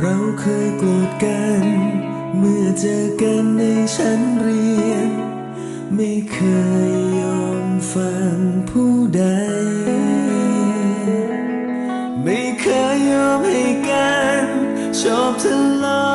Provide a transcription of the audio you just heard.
เราเคยโกรธกัน เมื่อเจอกันในชั้นเรียน ไม่เคยยอมฟังผู้ใด ไม่เคยยอมให้กัน ชอบทะเลาะ